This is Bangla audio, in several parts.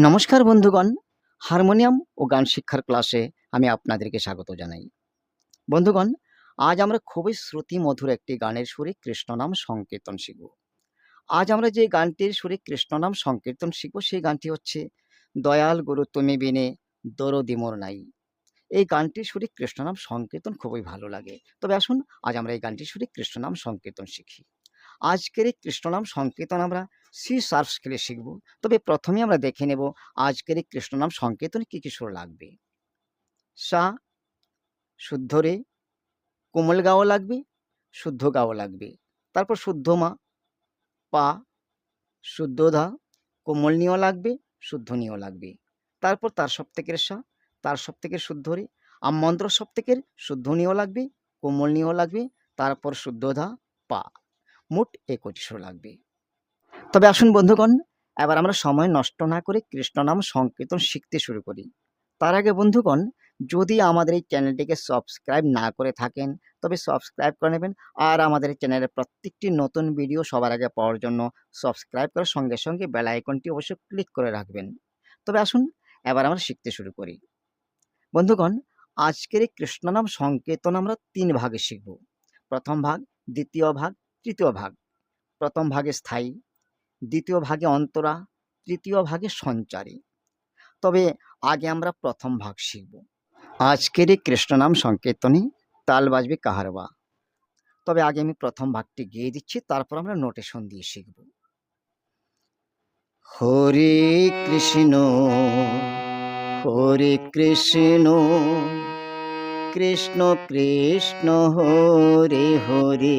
নমস্কার বন্ধুগণ। হারমোনিয়াম ও গান শিক্ষার ক্লাসে আমি আপনাদেরকে স্বাগত জানাই। বন্ধুগণ, আজ আমরা খুবই শ্রুতি মধুর একটি গানের সুরে কৃষ্ণনাম সংকীর্তন শিখব। আজ আমরা যে গানটির সুরে কৃষ্ণনাম সংকীর্তন শিখব, সেই গানটি হচ্ছে, দয়াল গুরু, তুমি বিনে দরদি মোর নাই। এই গানটির সুরে কৃষ্ণনাম সংকীর্তন খুবই ভালো লাগে। তবে আসুন, আজ আমরা এই গানটির সুরে কৃষ্ণনাম সংকীর্তন শিখি। আজকের এই কৃষ্ণনাম সংকীর্তন আমরা সি শার্প স্কেলে শিখব। তবে প্রথমে আমরা দেখে নেব আজকের এই কৃষ্ণনাম সংকেতনে কী কী সুর লাগবে। সা, শুদ্ধ রে, কোমল গাও লাগবে, শুদ্ধ গাও লাগবে। তারপর শুদ্ধ মা, পা, শুদ্ধ ধা, কোমল নিও লাগবে, শুদ্ধ নিও লাগবে। তারপর তার সপ্তকের সা, তার সপ্তকের শুদ্ধ রে আমন্ত্র সপ্তকের শুদ্ধ নিও লাগবে, কোমল নিও লাগবে, তারপর শুদ্ধ ধা, পা। মোট সুর লাগবে। তবে আসুন বন্ধুগণ, এবার আমরা সময় নষ্ট না করে কৃষ্ণনাম সংকীর্তন শিখতে শুরু করি। তার আগে বন্ধুগণ, যদি আমাদের এই চ্যানেলটিকে সাবস্ক্রাইব না করে থাকেন, তবে সাবস্ক্রাইব করে নেবেন আর আমাদের চ্যানেলের প্রত্যেকটি নতুন ভিডিও সবার আগে পাওয়ার জন্য সাবস্ক্রাইব করার সঙ্গে সঙ্গে বেল আইকনটি অবশ্যই ক্লিক করে রাখবেন। তবে আসুন, এবার আমরা শিখতে শুরু করি। বন্ধুগণ, আজকের এই কৃষ্ণনাম সংকীর্তন আমরা তিন ভাগে শিখব। প্রথম ভাগ, দ্বিতীয় ভাগ, তৃতীয় ভাগ। প্রথম ভাগে স্থায়ী দ্বিতীয় ভাগে অন্তরা, তৃতীয় ভাগে সঞ্চারী। তবে আগে আমরা প্রথম ভাগ শিখব। আজকের এই কৃষ্ণনাম সংকীর্তনে, তাল বাজবে কাহারবা তবে আগে আমি প্রথম ভাগটি গিয়ে দিচ্ছি, তারপর আমরা নোটেশন দিয়ে শিখব। হরে কৃষ্ণ হরে কৃষ্ণ কৃষ্ণ কৃষ্ণ হরে হরে।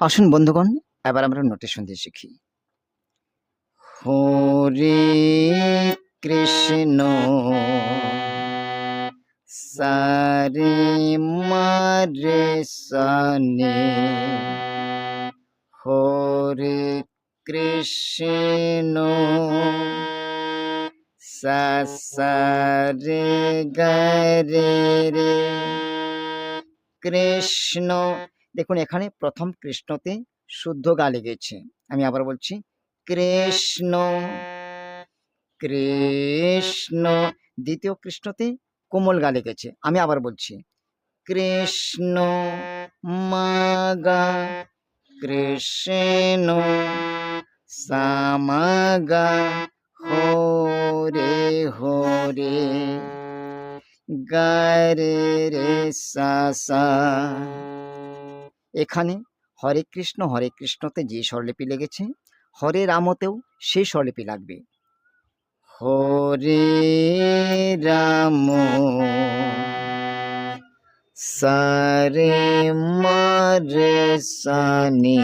আসুন বন্ধুগণ, এবার আমরা নোটেশন দিয়ে শিখি। হরে কৃষ্ণ, সারে মারে সনে। হরে কৃষ্ণ, সা সা রে গরে রে। কৃষ্ণ দেখুন, এখানে প্রথম কৃষ্ণতে শুদ্ধ গা লেগেছে। আমি আবার বলছি, কৃষ্ণ কৃষ্ণ, দ্বিতীয় কৃষ্ণতে কোমল গা লেগেছে। আমি আবার বলছি, কৃষ্ণ মাগা কৃষ্ণ সামাগা হরে হরে গারে রে সা। এখানে হরে কৃষ্ণ, হরে কৃষ্ণতে যে স্বরলিপি লেগেছে, হরে রামতেও সেই স্বরলিপি লাগবে। হরে রাম, সারে মারে সানি,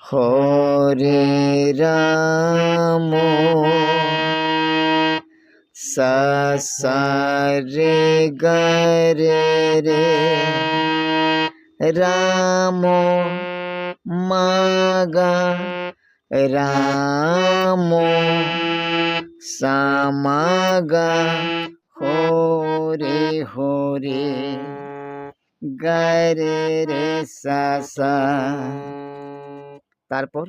হরে রাম, সা রে গরে রে। রাম মাগা, রাম সামাগা, হরে হরে গরে রে সা। তারপর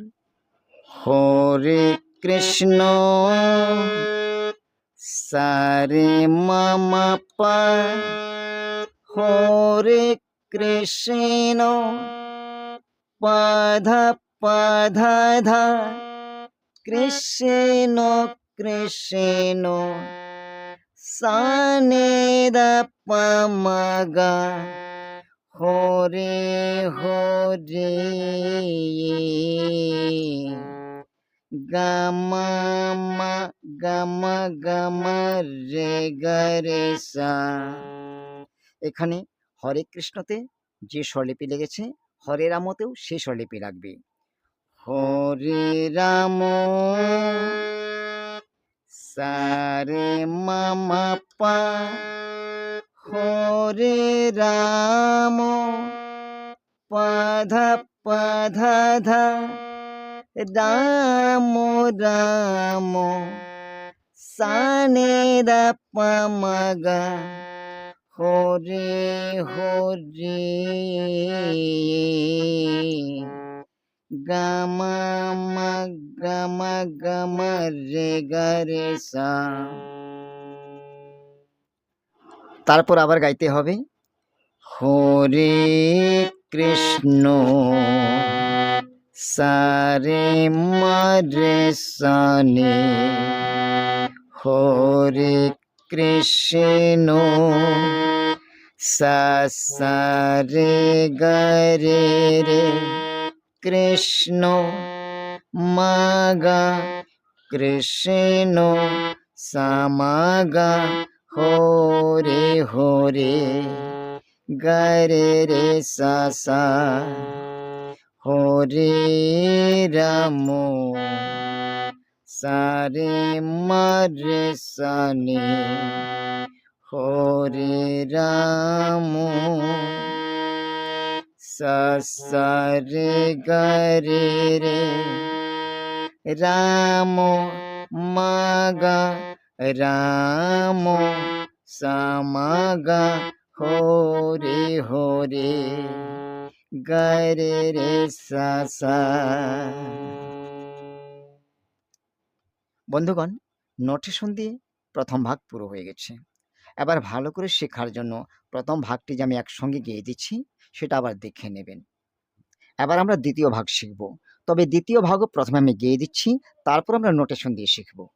হরে কৃষ্ণ সারে মামা পা, হরে কৃষ্ণ পাধা পাধা ধা। কৃষ্ণ কৃষ্ণ সানে দা পামাগা। হরে হরে গামা গামা গামা রে গরে সা। এখানে হরে কৃষ্ণতে যে স্বরলিপি লেগেছে, হরে রামতেও সে স্বরলিপি লাগবে হরে রাম, সারে মামা পা, হরে রাম, পাধা পাধা ধা, রাম রাম সানে দা পামাগা হরে হরে গামা মা গামা গামা রে গারে সা। তারপর আবার গাইতে হবে হরে কৃষ্ণ সারে মারে সানে হরে কৃষ্ণ সা গরে রে কৃষ্ণ মাগা কৃষ্ণ সামাগা হরে হরে গরে রে সা হরে রাম সারে মারে সানে হরে রাম। সরে গরে রে। রাম মাগা, রাম সামাগা, হরে হরে। গরে রে সা সা বন্ধুগণ নোটেশন দিয়ে প্রথম ভাগ পুরো হয়ে গেছে। এবার ভালো করে শেখার জন্য প্রথম ভাগটি যে আমি একসঙ্গে গেয়ে দিচ্ছি, সেটা আবার দেখে নেবেন। এবার আমরা দ্বিতীয় ভাগ শিখব। তবে দ্বিতীয় ভাগও প্রথমে আমি গেয়ে দিচ্ছি, তারপর আমরা নোটেশন দিয়ে শিখব।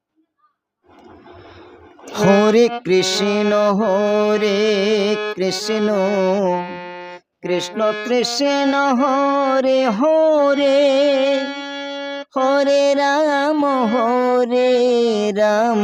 হরে কৃষ্ণ হরে কৃষ্ণ কৃষ্ণ কৃষ্ণ, হরে হরে হরে রাম হরে রাম।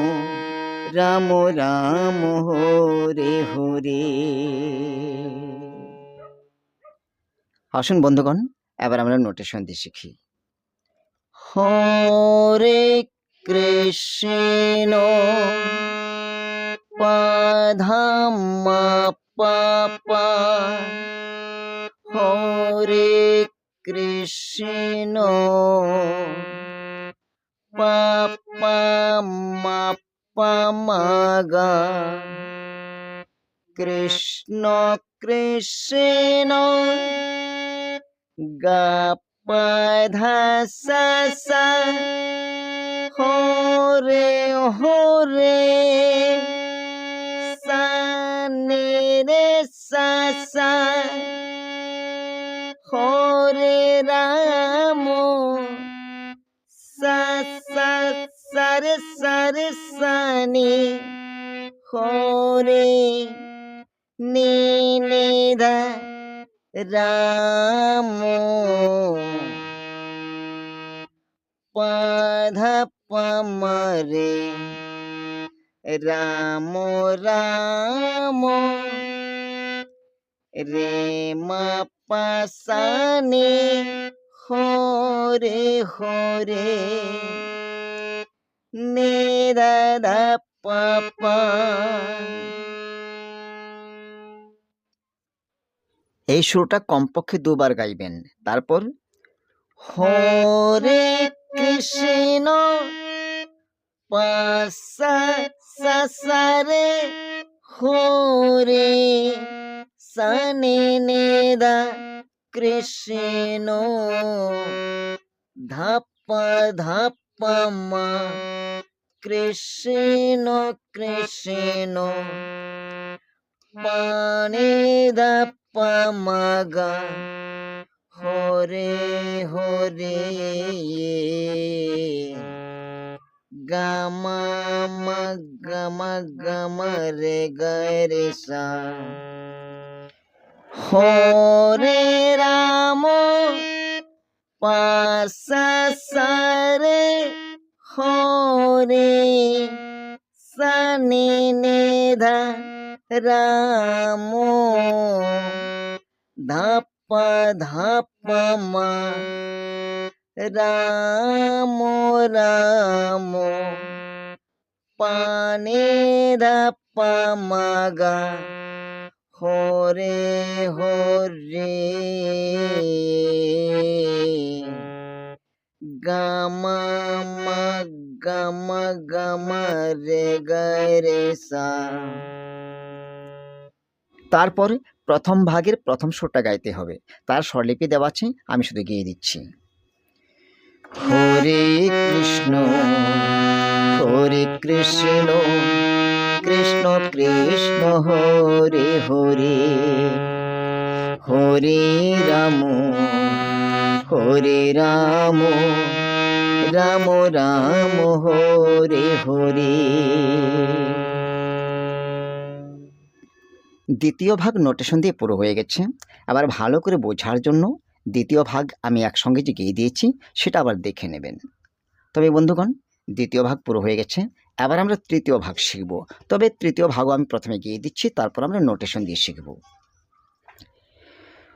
রাম রাম, হরে হরে। আসুন বন্ধুগণ, এবার আমরা নোটেশন দিয়ে শিখি। হরে কৃষ্ণ পাধামা পাপা। হরে কৃষ্ণ পাপা মাগা কৃষ্ণ কৃষ্ণ গা পাধা সা সা হরে হরে সা নে রে সা সা সারে সারে সানি, হরে নে নে রাম। পামা রে রাম রাম। রে মা পাসানি, হরে হরে। নে দাদা পাপা এই সুরটা কমপক্ষে দুবার গাইবেন। তারপর, হরে কৃষ্ণ সাসারে, হরে সানে নেদা কৃষ্ণ, ধাপ্পা ধাপ্পা মা কৃষ্ণ কৃষ্ণ পানে ধাপ্পা মাগা হরে হরে গামা গামা গামা রে গরে সা হরে রাম পাসা সারে হরে সানি নেধা রাম। ধাপ্পা ধাপ্পা মা রাম রাম। পানে ধাপ্পা মাগা হরে হরে। গামা গামা গামা রে গরে সা তারপর প্রথম ভাগের প্রথম সুরটা গাইতে হবে। তার স্বরলিপি দেওয়া আছে, আমি শুধু গিয়ে দিচ্ছি। হরে কৃষ্ণ হরে কৃষ্ণ কৃষ্ণ কৃষ্ণ, হরে হরে। হরে রাম। হরে রাম রাম রাম, হরে হরে। দ্বিতীয় ভাগ নোটেশন দিয়ে পুরো হয়ে গেছে। আবার ভালো করে বোঝার জন্য দ্বিতীয় ভাগ আমি একসঙ্গে যে গিয়ে দিয়েছি, সেটা আবার দেখে নেবেন। তবে বন্ধুগণ, দ্বিতীয় ভাগ পুরো হয়ে গেছে। এবার আমরা তৃতীয় ভাগ শিখব। তবে তৃতীয় ভাগও আমি প্রথমে গিয়ে দিচ্ছি, তারপর আমরা নোটেশন দিয়ে শিখব।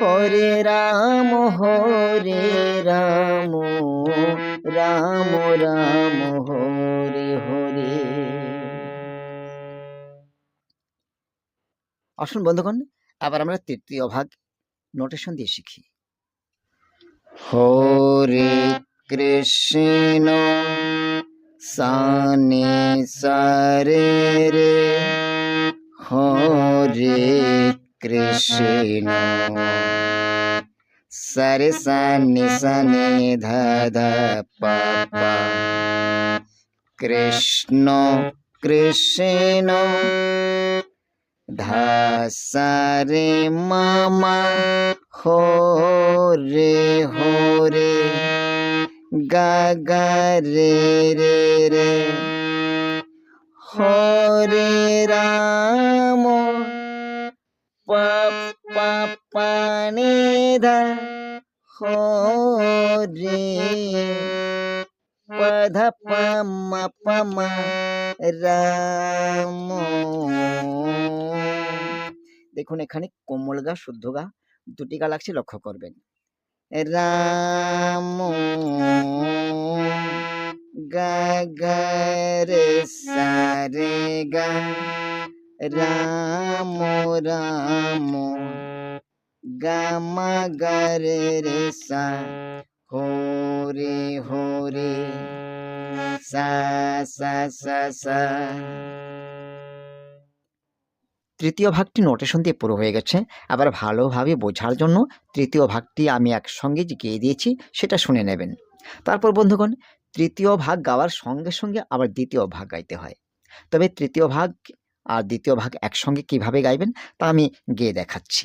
হরে রাম হরে রাম রাম রাম, হরে হরে। আসুন বন্ধুগণ, আবার আমরা তৃতীয় ভাগ নোটেশন দিয়ে শিখি। হরে কৃষ্ণ, সানে সারে রে, হরে কৃষ্ণ সারে সানি সানি ধা পাপা কৃষ্ণ কৃষ্ণ ধাসারে মামা হরে হরে গাগা রে রে রে হরে রাম পাপানে ধা হরে পধ পম পম রাম দেখুন, এখানে কোমল গা, শুদ্ধ গা, দুটি গা লাগছে, লক্ষ্য করবেন। রাম। গা গা, রে, সা, রে, গা। রাম রাম। গামা গা রে সা হরে হরে সা সা। তৃতীয় ভাগটি নোটেশন দিয়ে পুরো হয়ে গেছে। আবার ভালোভাবে বোঝার জন্য তৃতীয় ভাগটি আমি একসঙ্গে গিয়ে দিয়েছি, সেটা শুনে নেবেন। তারপর বন্ধুগণ, তৃতীয় ভাগ গাওয়ার সঙ্গে সঙ্গে আবার দ্বিতীয় ভাগ গাইতে হয়। তবে তৃতীয় ভাগ আর দ্বিতীয় ভাগ একসঙ্গে কীভাবে গাইবেন, তা আমি গেয়ে দেখাচ্ছি।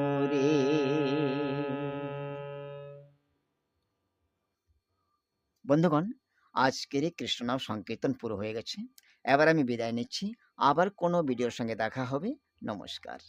বন্ধুগণ, আজকের এই কৃষ্ণনাম সংকীর্তন পুরো হয়ে গেছে। এবার আমি বিদায় নিচ্ছি। আবার কোনো ভিডিওর সঙ্গে দেখা হবে। নমস্কার।